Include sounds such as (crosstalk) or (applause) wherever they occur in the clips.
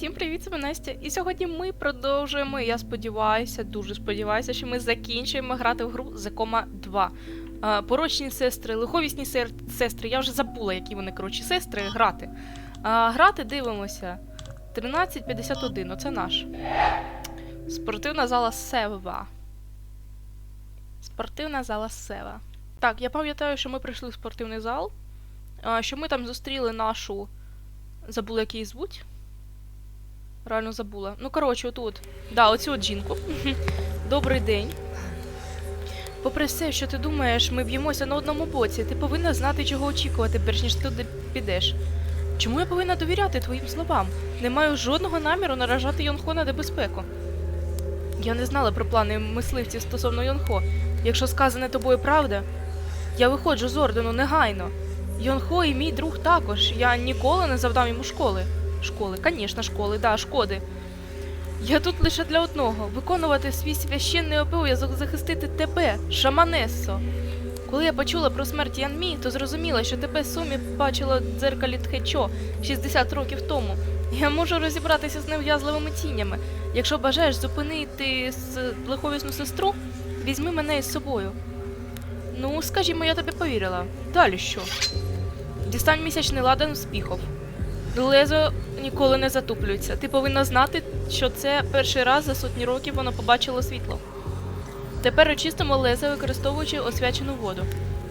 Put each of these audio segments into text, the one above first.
Всім привіт, це Настя. І сьогодні ми продовжуємо. Я сподіваюся, дуже сподіваюся, що ми закінчуємо грати в гру Coma 2. А, порочні сестри, лиховісні сестри. Я вже забула, які вони коротше сестри грати. А, грати дивимося. 13.51, оце наш. Спортивна зала Сева. Спортивна зала Сева. Так, я пам'ятаю, що ми прийшли в спортивний зал. Що ми там зустріли нашу. Забула, як її звуть. Реально забула. Ну, коротше, отут. Да, оцю от жінку. (laughs) Добрий день. Попри все, що ти думаєш, ми б'ємося на одному боці. Ти повинна знати, чого очікувати, перш ніж ти туди підеш. Чому я повинна довіряти твоїм словам? Не маю жодного наміру наражати Йонхо на небезпеку. Я не знала про плани мисливців стосовно Йонхо. Якщо сказане тобою правда, я виходжу з ордену негайно. Йонхо і мій друг також. Я ніколи не завдав йому школи. Школи, звісно, школи, да, шкоди. Я тут лише для одного виконувати свій священний обов'язок захистити тебе, шаманессо. Коли я почула про смерть Янмі, то зрозуміла, що тебе Сумі бачила дзеркалі Тхечо 60 років тому. Я можу розібратися з нев'язливими тінями. Якщо бажаєш зупинити лиховісну сестру, візьми мене із собою. Ну, скажімо, я тобі повірила. Далі що? Дістань місячний ладан з піхов. Лезо ніколи не затуплюється. Ти повинна знати, що це перший раз за сотні років воно побачило світло. Тепер очистимо лезо, використовуючи освячену воду.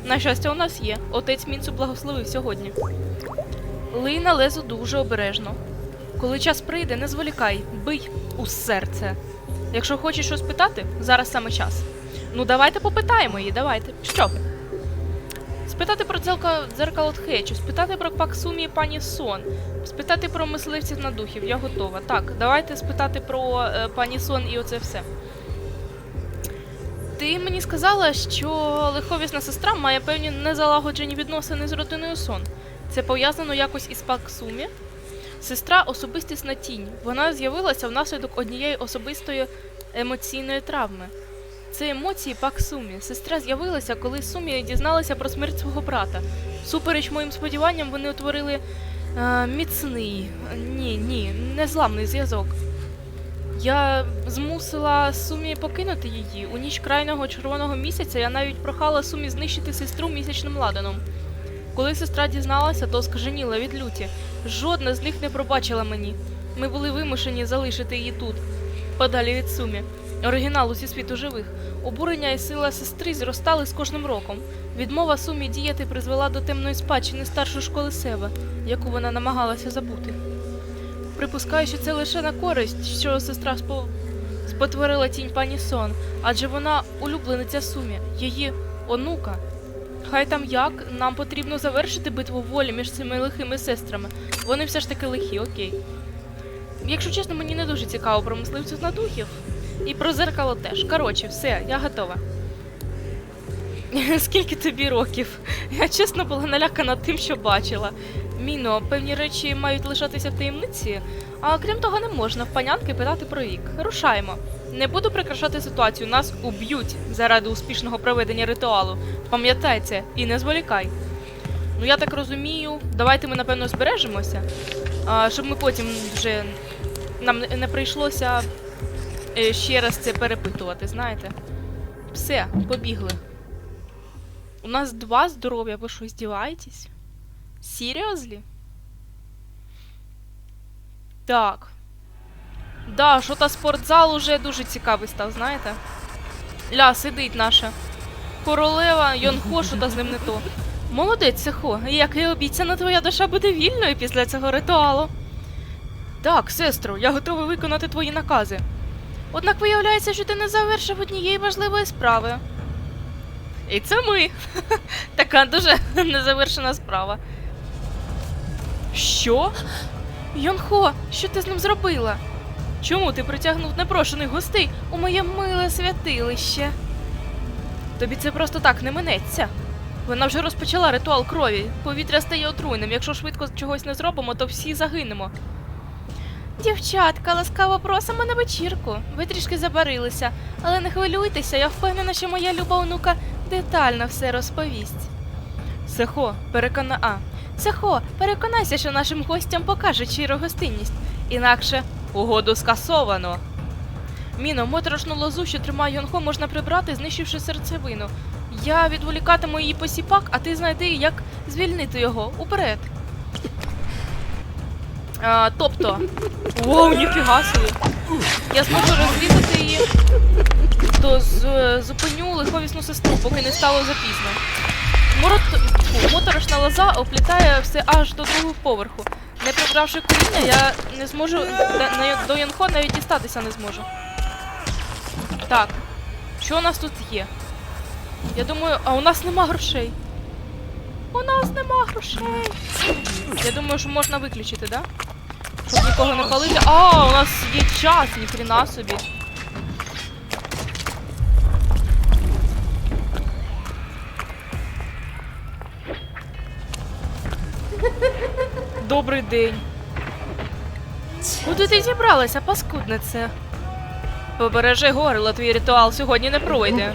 На щастя, у нас є. Отець Мінцу благословив сьогодні. Лий на лезо дуже обережно. Коли час прийде, не зволікай, бий у серце. Якщо хочеш щось питати, зараз саме час. Ну, давайте попитаємо її, давайте. Що? Спитати про дзеркало, Тхечу, спитати про Паксумі пані Сон, спитати про мисливців на духів, я готова. Так, давайте спитати про е, пані Сон і оце все. Ти мені сказала, що лиховісна сестра має певні незалагоджені відносини з родиною Сон. Це пов'язано якось із Паксумі. Сестра особистісна тінь. Вона з'явилася внаслідок однієї особистої емоційної травми. Це емоції Пак Сумі. Сестра з'явилася, коли Сумі дізналася про смерть свого брата. Супереч моїм сподіванням, вони утворили е, міцний, ні, ні, незламний зв'язок. Я змусила Сумі покинути її. У ніч крайнього червоного місяця я навіть прохала Сумі знищити сестру місячним ладаном. Коли сестра дізналася, то скаженіла від люті. Жодна з них не пробачила мені. Ми були вимушені залишити її тут, подалі від Сумі оригіналу зі світу живих. Обурення і сила сестри зростали з кожним роком. Відмова сумі діяти призвела до темної спадщини старшої школи Сева, яку вона намагалася забути. Припускаю, що це лише на користь, що сестра спо... спотворила тінь пані Сон, адже вона улюблениця сумі, її онука. Хай там як, нам потрібно завершити битву волі між цими лихими сестрами. Вони все ж таки лихі, окей. Якщо чесно, мені не дуже цікаво про мисливців на духів. І про зеркало теж. Коротше, все, я готова. (laughs) Скільки тобі років? Я чесно була налякана тим, що бачила. Міно, певні речі мають лишатися в таємниці, а крім того, не можна в панянки питати про вік. Рушаємо. Не буду прикрашати ситуацію, нас уб'ють заради успішного проведення ритуалу. Пам'ятай це і не зволікай. Ну я так розумію, давайте ми напевно збережемося, щоб ми потім вже нам не- прийшлося ще раз це перепитувати, знаєте? Все, побігли. У нас два здоров'я, ви що, здіваєтесь? Серйозлі? Так. Да, що та спортзал уже дуже цікавий став, знаєте? Ля, сидить наша. Королева, Йонхо, що та з ним не то. Молодець, Сехо, як і обіцяно, твоя душа буде вільною після цього ритуалу. Так, сестро, я готовий виконати твої накази. Однак виявляється, що ти не завершив однієї важливої справи. І це ми. (laughs) Така дуже (laughs) незавершена справа. Що? Йонхо, що ти з ним зробила? Чому ти притягнув непрошених гостей у моє миле святилище? Тобі це просто так не минеться. Вона вже розпочала ритуал крові. Повітря стає отруйним. Якщо швидко чогось не зробимо, то всі загинемо. Дівчатка, ласкаво просимо на вечірку. Ви трішки забарилися, але не хвилюйтеся, я впевнена, що моя люба онука детально все розповість. Сехо, перекона. А. Сехо, переконайся, що нашим гостям покаже щиру гостинність. інакше угоду скасовано. Міно, моторошну лозу, що тримає Йонхо, можна прибрати, знищивши серцевину. Я відволікатиму її посіпак, а ти знайди, як звільнити його. Уперед. А, тобто. Воу, ніфіга собі. Я зможу розрізати її, то зупиню лиховісну сестру, поки не стало запізно. Морот... моторошна лоза оплітає все аж до другого поверху. Не прибравши коріння, я не зможу до, Янхо навіть дістатися не зможу. Так, що у нас тут є? Я думаю, а у нас нема грошей. У нас нема грошей. Я думаю, що можна виключити, да? Щоб нікого не палити. А, у нас є час, ніхрена собі. Добрий день. Куди ти зібралася, паскуднице? Побережи горло, твій ритуал сьогодні не пройде.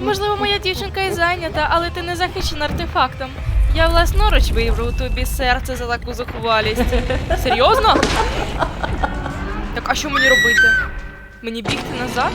Можливо, моя дівчинка і зайнята, але ти не захищена артефактом. Я власноруч вибрав тобі серце за таку зухвалість. Серйозно? Так а що мені робити? Мені бігти назад?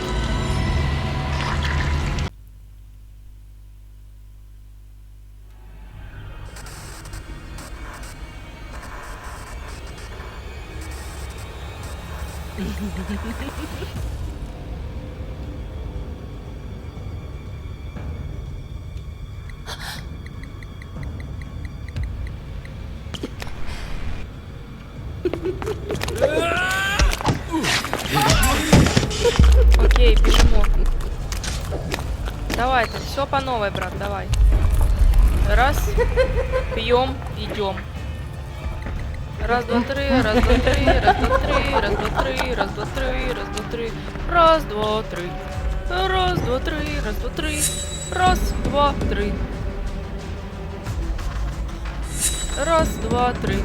Новой, брат, давай. Раз, пьем, идем. Раз, два, три, раз, два, три, раз, два, три, раз, два, три, раз, два, три, раз, два, три, раз, два, три. Раз, два, три, раз, два, три, раз, два, три. Раз, два, три.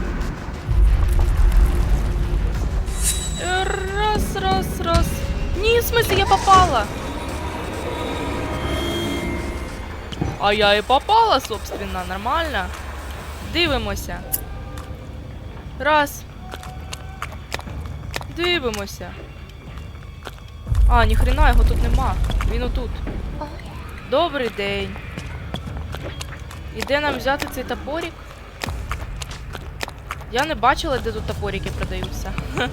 Раз, раз, раз. Ні, в смысле, я попала. А я і попала, собственно, нормально. Дивимося. Раз. Дивимося. А, ніхрена його тут нема. Він отут. Добрий день. І де нам взяти цей топорик? Я не бачила, де тут топорики продаються. (laughs)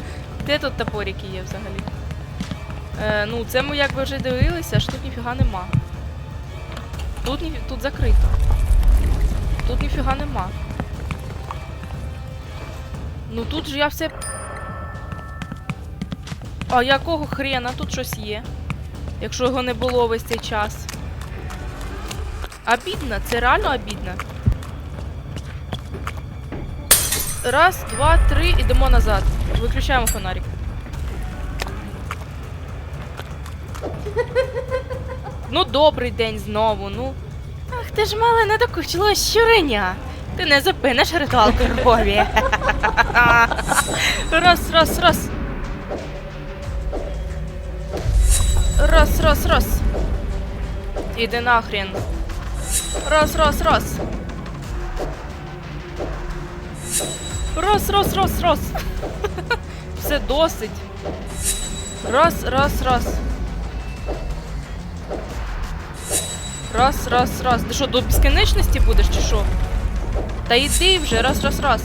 Де тут топорики є взагалі? Е, ну, це ми якби вже дивилися, що тут ніфіга нема. Тут, тут закрито. Тут ніфіга нема. Ну тут же я все. А якого хрена? Тут щось є. Якщо його не було весь цей час. Обідно, це реально обідно. Раз, два, три, ідемо назад. Виключаємо фонарик. Ну, добрий день знову, ну. Ах, ти ж мале недокучило щуреня. Ти не зупиниш ритуал крові. Раз, раз, раз. Раз, раз, раз. Іди нахрен. Раз, раз, раз. Раз, раз, раз, раз. Все досить. Раз, раз, раз. Раз, раз, раз. Ти що, до безкінечності будеш чи що? Та йди вже, раз, раз, раз.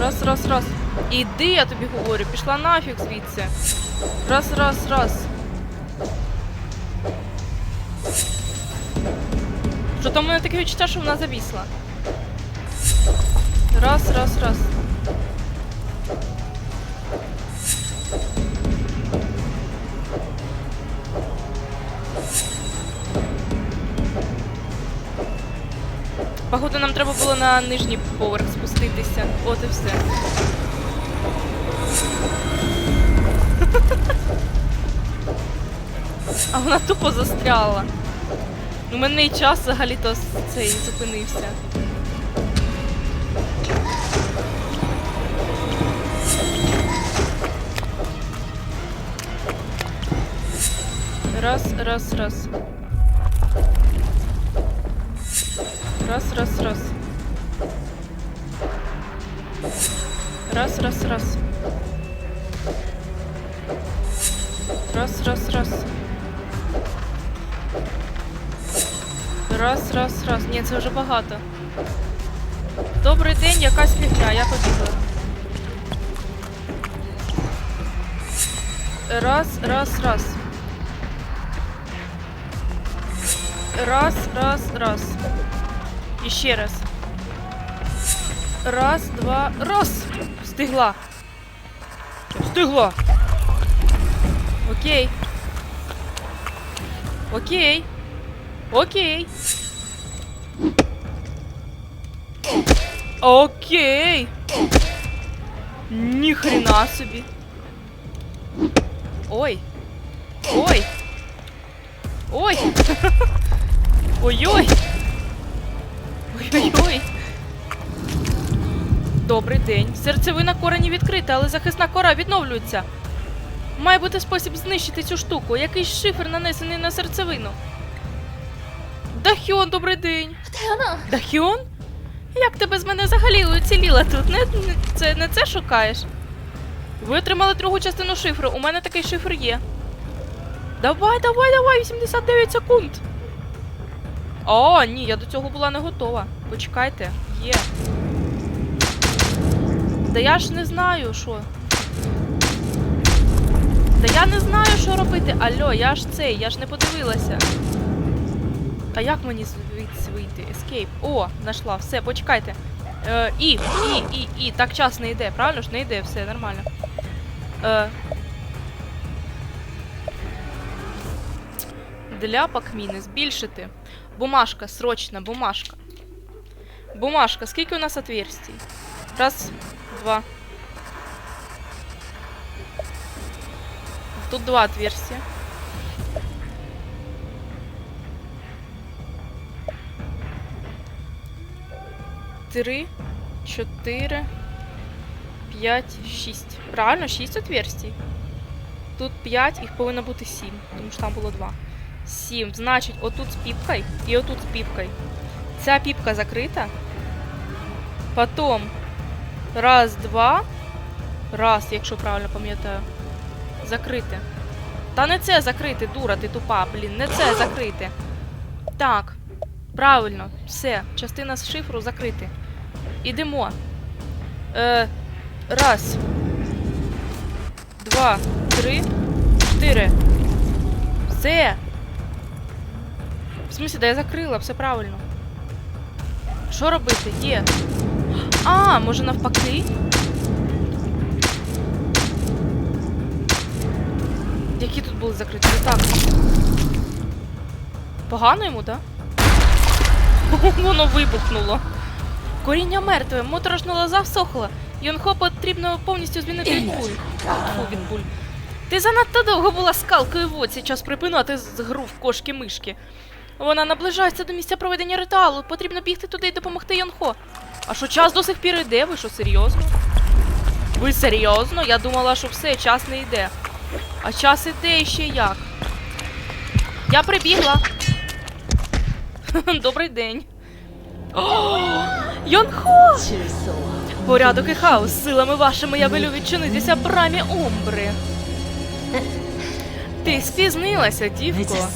Раз, раз, раз. Іди, я тобі говорю, пішла нафіг звідси. Раз, раз, раз. Що там у мене таке відчуття, що вона завісла. Раз, раз, раз. Походу, нам треба було на нижній поверх спуститися. От і все. А вона тупо застряла. У мене і час взагалі-то цей зупинився. Раз, раз, раз. Раз, раз, раз. Раз, раз, раз. Раз, раз, раз. Раз, раз, раз. Ні, це вже багато. Добрий день, якась фігня, я побігла. Раз, раз, раз. Раз, раз, раз. І раз. Раз, два, раз. Встигла. Встигла. Окей. Окей. Окей. Окей. Ніхрена собі. Ой. Ой. Ой. (laughs) Ой-ой. Добрий день. Серцевина корені відкрита, але захисна кора відновлюється. Має бути спосіб знищити цю штуку. Якийсь шифер нанесений на серцевину. Дахіон, добрий день. Дахіон? Як ти без мене взагалі уціліла тут? Не, не, це, не це шукаєш? Ви отримали другу частину шифру. У мене такий шифр є. Давай, давай, давай, 89 секунд. О, ні, я до цього була не готова. Почекайте, є. Да я ж не знаю, що. Та я не знаю, що робити. Алло, я ж цей, я ж не подивилася. А як мені звідси вийти? Escape. О, знайшла. Все, почекайте. Е, і, і, і, і. Так час не йде, правильно ж? Не йде, все нормально. Е, для пакміни збільшити. Бумажка, срочно, бумажка. Бумажка, скільки у нас отверстий? Раз, два. Тут два отверстия. Три, чотири, п'ять, шість. Правильно, шість отверстий. Тут п'ять, їх повинно бути сім, тому що там було два. Сім. Значить, отут з піпкою і отут з піпкою. Ця піпка закрита. Потім раз, два. Раз, якщо правильно пам'ятаю. Закрите. Та не це закрити, дура, ти тупа, блін, не це закрити. Так. Правильно, все, частина з шифру закрити. Ідемо. Е, раз. Два, три, чотири. Все. В смысле, да я закрила, все правильно. Що робити? Є. А, може навпаки? Які тут були закриті? Так. Погано йому, так? Да? (laughs) Воно вибухнуло. Коріння мертве, моторошна лоза всохла. Йонхо потрібно повністю змінити відбуль. Фу, відбуль. Ти занадто довго була скалкою в оці, час припинати з гру в кошки-мишки. Вона наближається до місця проведення ритуалу. Потрібно бігти туди і допомогти Йонхо. А що час до сих пір йде? Ви що, серйозно? Ви серйозно? Я думала, що все, час не йде. А час іде ще як. Я прибігла. (laughs) Добрий день. Йонхо! Порядок і хаос силами вашими я велю відчинитися брамі Омбри. Ти спізнилася, дівко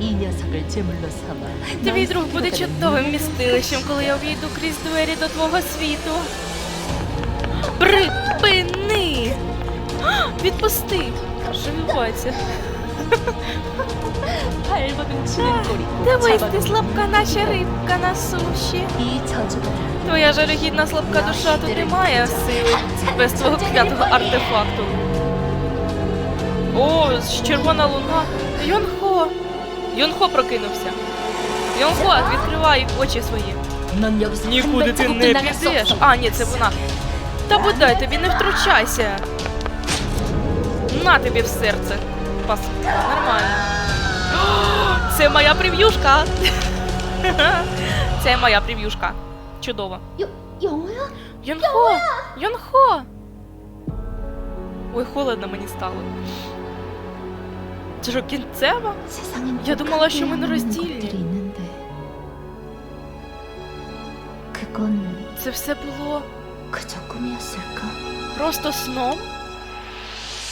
і Твій друг буде чудовим містилищем, коли я увійду крізь двері до твого світу. Припини! Відпусти! Живіться! Дивись, ти слабка, наче рибка на суші. Твоя жалюгідна слабка душа тут немає сил без твого клятого артефакту. О, червона луна. Йонхо! Йонхо прокинувся. Йонхо, відкривай очі свої. Нікуди ти не підеш. А, ні, це вона. Та бодай тобі не втручайся. На тобі в серце. Паскуда, нормально. (gasps) Це моя прев'юшка. (laughs) Це моя прев'юшка. Чудово. Йонхо! Йонхо! Ой, холодно мені стало. Це що, кінцева? Я думала, що ми на розділі. Це все було просто сном?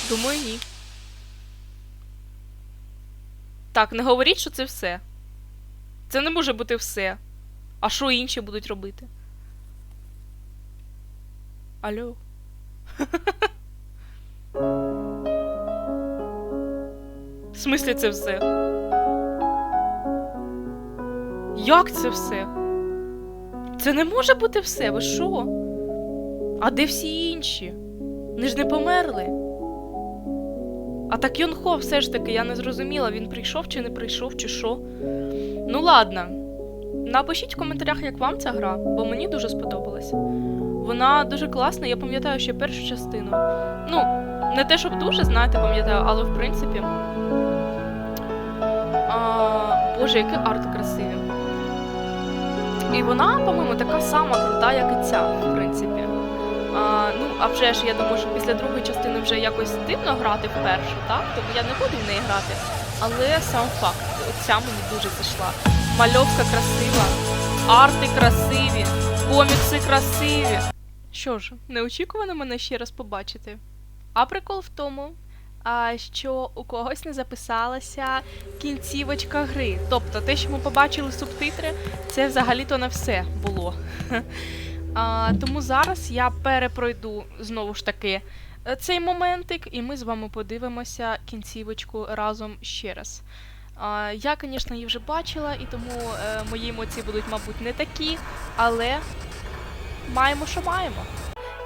Думаю, ні. Так, не говоріть, що це все. Це не може бути все. А що інші будуть робити? Алло. (laughs) смислі це все? Як це все? Це не може бути все, ви що? А де всі інші? Вони ж не померли. А так Йонхо все ж таки, я не зрозуміла, він прийшов чи не прийшов, чи що. Ну ладно. Напишіть в коментарях, як вам ця гра, бо мені дуже сподобалась. Вона дуже класна, я пам'ятаю ще першу частину. Ну, не те, щоб дуже, знаєте, пам'ятаю, але в принципі. А, Боже, який арт красивий. І вона, по-моєму, така сама крута, як і ця, в принципі. А, ну, а вже ж я думаю, що після другої частини вже якось дивно грати вперше, так? Тому я не буду в неї грати. Але сам факт, ця мені дуже зайшла. Мальовка красива, арти красиві, комікси красиві. Що ж, неочікувано мене ще раз побачити. А прикол в тому, що у когось не записалася кінцівочка гри. Тобто те, що ми побачили субтитри, це взагалі-то не все було. (laughs) А, тому зараз я перепройду знову ж таки е, цей моментик, і ми з вами подивимося кінцівочку разом ще раз. А, я, звісно, її вже бачила, і тому е, мої емоції будуть, мабуть, не такі, але маємо, що маємо.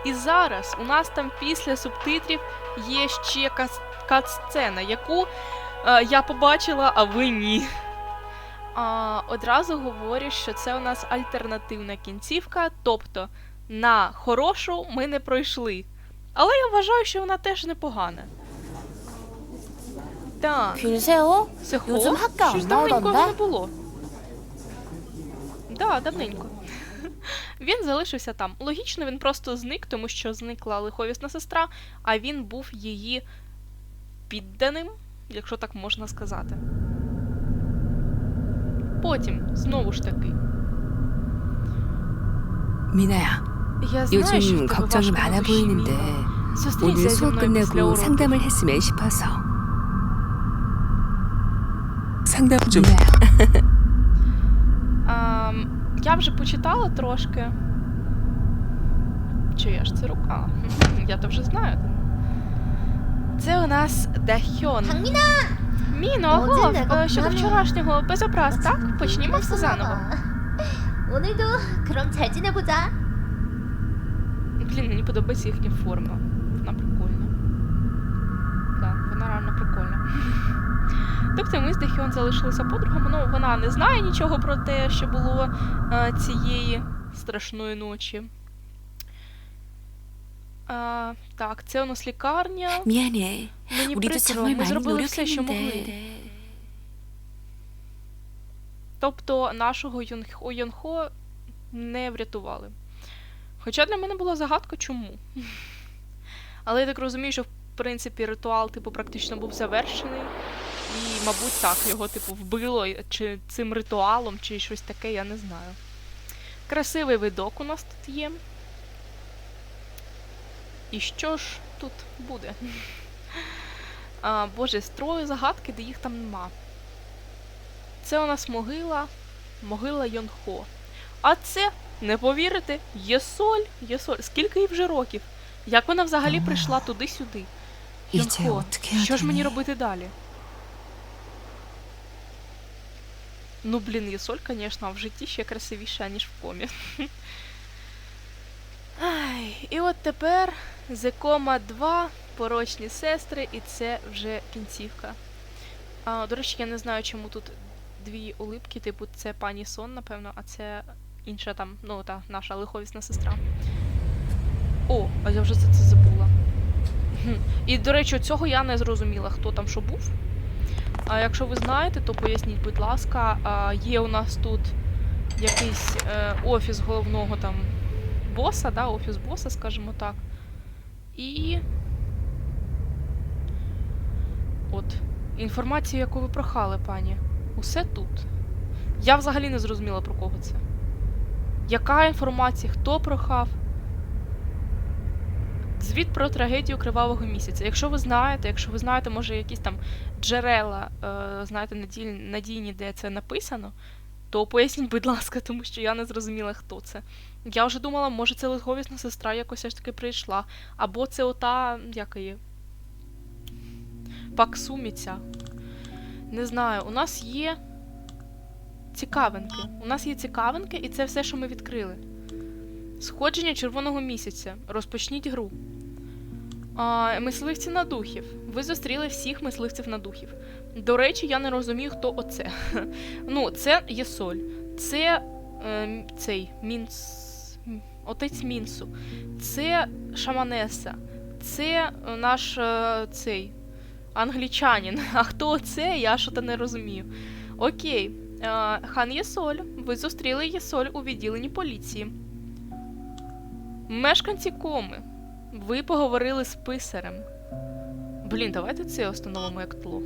І зараз у нас там після субтитрів є ще кас- кат-сцена, яку е, я побачила, а ви ні. А, одразу говорю, що це у нас альтернативна кінцівка, тобто на хорошу ми не пройшли. Але я вважаю, що вона теж непогана. Так, 귤세호? Сихо? 요즘 학교 안 Щось давненько 나오던데? не було. Да, давненько. (laughs) Він залишився там. Логічно, він просто зник, тому що зникла лиховісна сестра, а він був її підданим, якщо так можна сказати. Потім, знову ж таки, 미나야, я знаю, що в 요즘 тебе 걱정이 важко на 많아 душі, 보이는데 Міна. Зустрінься 오늘 зі 수업 мною після 끝내고 уроку. 상담을 했으면 싶어서. 상담 좀. (laughs) А, я вже почитала трошки. Чия ж це рука? (laughs) Я то вже знаю. Це у нас Дахьон. 강민아! Міно, Оце ого, не е, щодо кохання. вчорашнього без образ, так? Почнімо все заново. 오늘도 그럼 잘 지내보자. Блін, мені подобається їхня форма. Вона прикольна. Так, вона реально прикольна. (laughs) Тобто ми з Дахіон залишилися подругами. Ну, вона не знає нічого про те, що було е, цієї страшної ночі. А, так, це у нас лікарня. 미안해. Мені 우리도 прикро, 정말 ми 많이 зробили все, що могли. 노력했는데. Тобто нашого Йонхо, Йонхо не врятували. Хоча для мене була загадка, чому. Але я так розумію, що в принципі ритуал, типу, практично був завершений. І, мабуть, так, його, типу, вбило, і- чи цим ритуалом, чи щось таке, я не знаю. Красивий видок у нас тут є. І що ж тут буде? А, Боже, строю загадки, де їх там нема. Це у нас могила, могила Йонхо. А це, не повірите, Є Єсоль, Єсоль. Скільки їй вже років? Як вона взагалі прийшла туди-сюди? Йонхо, що ж мені робити далі? Ну, блін, Єсоль, звісно, в житті ще красивіша, ніж в комі. (laughs) Ай, І от тепер Зекома 2, порочні сестри, і це вже кінцівка. А, до речі, я не знаю, чому тут дві улипки, типу, це пані Сон, напевно, а це інша там, ну, та наша лиховісна сестра. О, а я вже за це забула. І, до речі, цього я не зрозуміла, хто там що був. А якщо ви знаєте, то поясніть, будь ласка, а, є у нас тут якийсь е, офіс головного там боса, да, офіс боса, скажімо так. І. От. Інформацію, яку ви прохали, пані. Усе тут. Я взагалі не зрозуміла, про кого це. Яка інформація? Хто прохав? Звіт про трагедію кривавого місяця. Якщо ви знаєте, якщо ви знаєте, може, якісь там джерела, е, знаєте, надій- надійні, де це написано, то поясніть, будь ласка, тому що я не зрозуміла, хто це. Я вже думала, може, це лиховісна сестра якось все ж таки прийшла. Або це ота, як її, Паксуміця. Не знаю, у нас є цікавинки. У нас є цікавинки, і це все, що ми відкрили. Сходження червоного місяця. Розпочніть гру. Мисливці на духів. Ви зустріли всіх мисливців на духів. До речі, я не розумію, хто оце. (laughs) ну, це є соль. Це е, цей Мінс. Отець Мінсу. Це Шаманеса. Це наш е, цей англічанин. (laughs) А хто це? Я що то не розумію. Окей. Е, хан Єсоль. Ви зустріли Єсоль у відділенні поліції. Мешканці коми. Ви поговорили з писарем. Блін, давайте це встановимо як тло.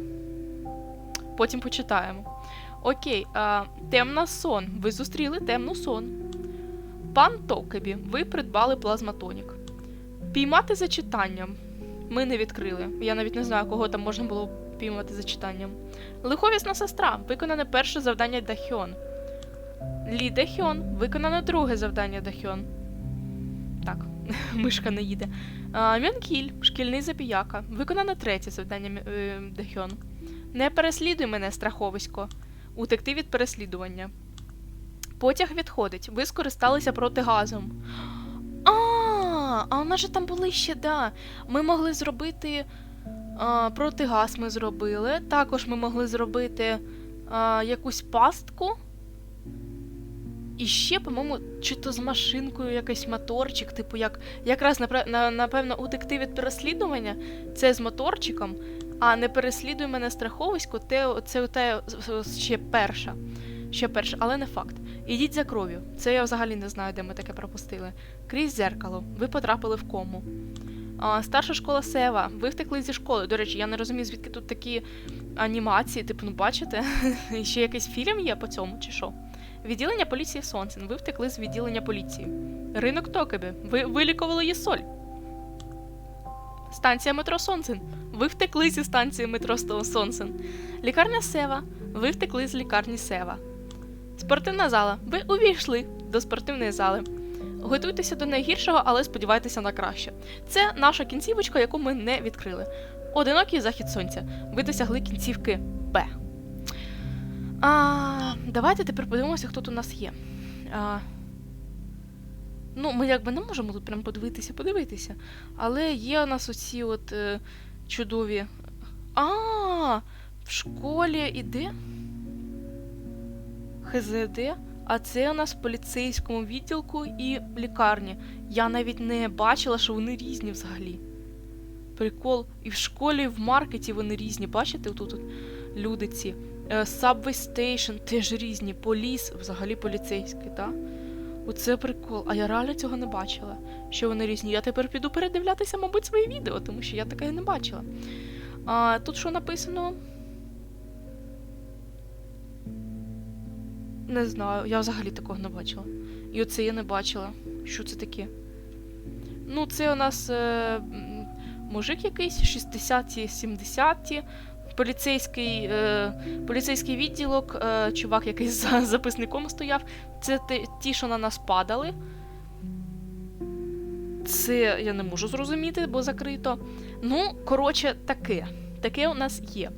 Потім почитаємо. Окей, а, темна сон. Ви зустріли темну сон. Пан Токебі, ви придбали плазматонік. Піймати за читанням. Ми не відкрили. Я навіть не знаю, кого там можна було піймати за читанням. Лиховісна сестра. Виконане перше завдання Дахьон. Лі Дахьон. Виконане друге завдання Дахьон. (laughs) Мишка не їде. А, Мюнкіль, шкільний забіяка. Виконане третє завдання е, Дахьон. Не переслідуй мене, страховисько. Утекти від переслідування. Потяг відходить. Ви скористалися протигазом. А, а у нас же там були ще, да. Ми могли зробити. А, протигаз ми зробили. Також ми могли зробити а, якусь пастку. І ще, по-моєму, чи то з машинкою якийсь моторчик, типу, як якраз напевно утекти від переслідування це з моторчиком, а не переслідуй мене страховисько, те, це те ще перша. Ще перша, але не факт. Ідіть за кров'ю. Це я взагалі не знаю, де ми таке пропустили. Крізь зеркало. Ви потрапили в кому. А, старша школа Сева. Ви втекли зі школи. До речі, я не розумію, звідки тут такі анімації, типу, ну бачите? (laughs) Ще якийсь фільм є по цьому, чи що? Відділення поліції Сонсен. Ви втекли з відділення поліції. Ринок Токебі. Ви вилікували Єсоль. Станція метро Сонсен. Ви втекли зі станції метро Сонсен. Лікарня Сева. Ви втекли з лікарні Сева. Спортивна зала. Ви увійшли до спортивної зали. Готуйтеся до найгіршого, але сподівайтеся на краще. Це наша кінцівочка, яку ми не відкрили. Одинокий захід сонця. Ви досягли кінцівки Б. А, давайте тепер подивимося, хто тут у нас є. А, ну, ми якби не можемо тут прям подивитися, подивитися. Але є у нас оці от е, чудові. А, в школі іде? ХЗД, а це у нас в поліцейському відділку і лікарні. Я навіть не бачила, що вони різні взагалі. Прикол. І в школі, і в маркеті вони різні. Бачите, тут люди ці. Е, Subway Station (laughs) теж різні. Поліс, взагалі поліцейський, так? Оце прикол. А я реально цього не бачила. Що вони різні. Я тепер піду передивлятися, мабуть, свої відео, тому що я таке не бачила. А, тут що написано? Не знаю, я взагалі такого не бачила. І оце я не бачила. Що це таке? Ну, це у нас е, мужик якийсь, 60-ті, 70-ті, поліцейський, е, поліцейський відділок, е, чувак якийсь за записником стояв. Це те- ті, що на нас падали. Це я не можу зрозуміти, бо закрито. Ну, коротше, таке. Таке у нас є.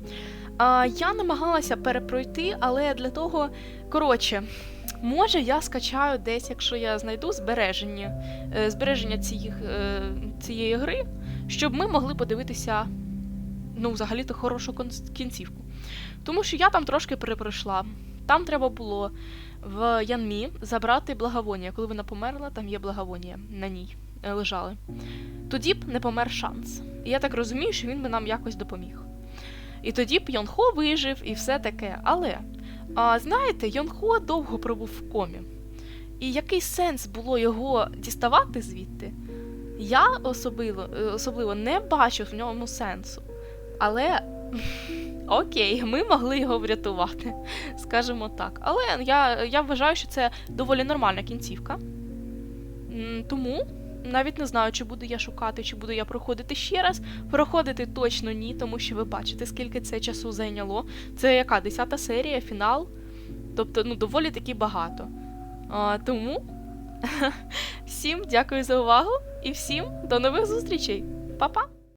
А, я намагалася перепройти, але для того, коротше, може я скачаю десь, якщо я знайду збереження, е, збереження цієї, е, цієї гри, щоб ми могли подивитися, ну, взагалі-то хорошу кінцівку. Тому що я там трошки перепройшла. Там треба було в Янмі забрати благовонія. Коли вона померла, там є благовонія на ній е, лежали. Тоді б не помер шанс. І я так розумію, що він би нам якось допоміг. І тоді б Йонхо вижив і все таке. Але, а, знаєте, Йонхо довго пробув в комі. І який сенс було його діставати звідти? Я особливо, е, особливо не бачу в ньому сенсу. Але окей, ми могли його врятувати, скажімо так. Але я, я вважаю, що це доволі нормальна кінцівка. Тому навіть не знаю, чи буду я шукати, чи буду я проходити ще раз. Проходити точно ні, тому що ви бачите, скільки це часу зайняло. Це яка? Десята серія, фінал. Тобто, ну, доволі таки багато. А, тому (laughs) всім дякую за увагу і всім до нових зустрічей. Па-па!